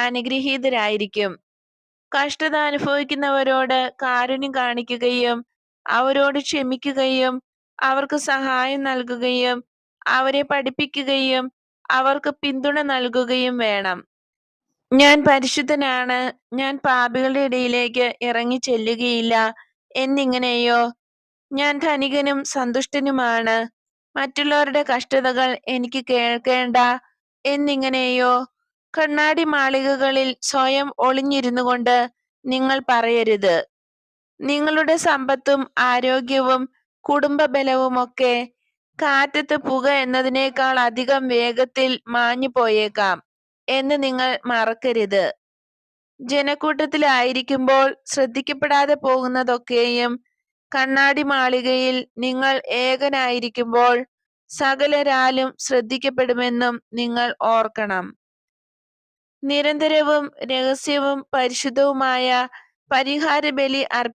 അനുഗ്രഹീതരായിരിക്കും. കഷ്ടത അനുഭവിക്കുന്നവരോട് കാരുണ്യം കാണിക്കുകയും അവരോട് ക്ഷമിക്കുകയും അവർക്ക് സഹായം നൽകുകയും അവരെ പഠിപ്പിക്കുകയും അവർക്ക് പിന്തുണ നൽകുകയും വേണം. ഞാൻ പരിശുദ്ധനാണ്. ഞാൻ പാപികളുടെ ഇടയിലേക്ക് ഇറങ്ങി ചെല്ലുകയില്ല. എന്നിങ്ങനെയോ? ഞാൻ ധനികനും സന്തുഷ്ടനുമാണ്. മറ്റുള്ളവരുടെ കഷ്ടതകൾ എനിക്ക് കേൾക്കേണ്ട. എന്നിങ്ങനെയോ? കണ്ണാടി മാളികകളിൽ സ്വയം ഒളിഞ്ഞിരുന്നു കൊണ്ട് നിങ്ങൾ പറയരുത്. നിങ്ങളുടെ സമ്പത്തും ആരോഗ്യവും കുടുംബബലവുമൊക്കെ കാറ്റത്ത് പുക എന്നതിനേക്കാൾ അധികം വേഗത്തിൽ മാഞ്ഞു പോയേക്കാം എന്ന് നിങ്ങൾ മറക്കരുത്. ജനക്കൂട്ടത്തിലായിരിക്കുമ്പോൾ ശ്രദ്ധിക്കപ്പെടാതെ പോകുന്നതൊക്കെയും കണ്ണാടി മാളികയിൽ നിങ്ങൾ ഏകനായിരിക്കുമ്പോൾ സകലരാലും ശ്രദ്ധിക്കപ്പെടുമെന്നും നിങ്ങൾ ഓർക്കണം. നിരന്തരവും രഹസ്യവും പരിശുദ്ധവുമായ പരിഹാര ബലി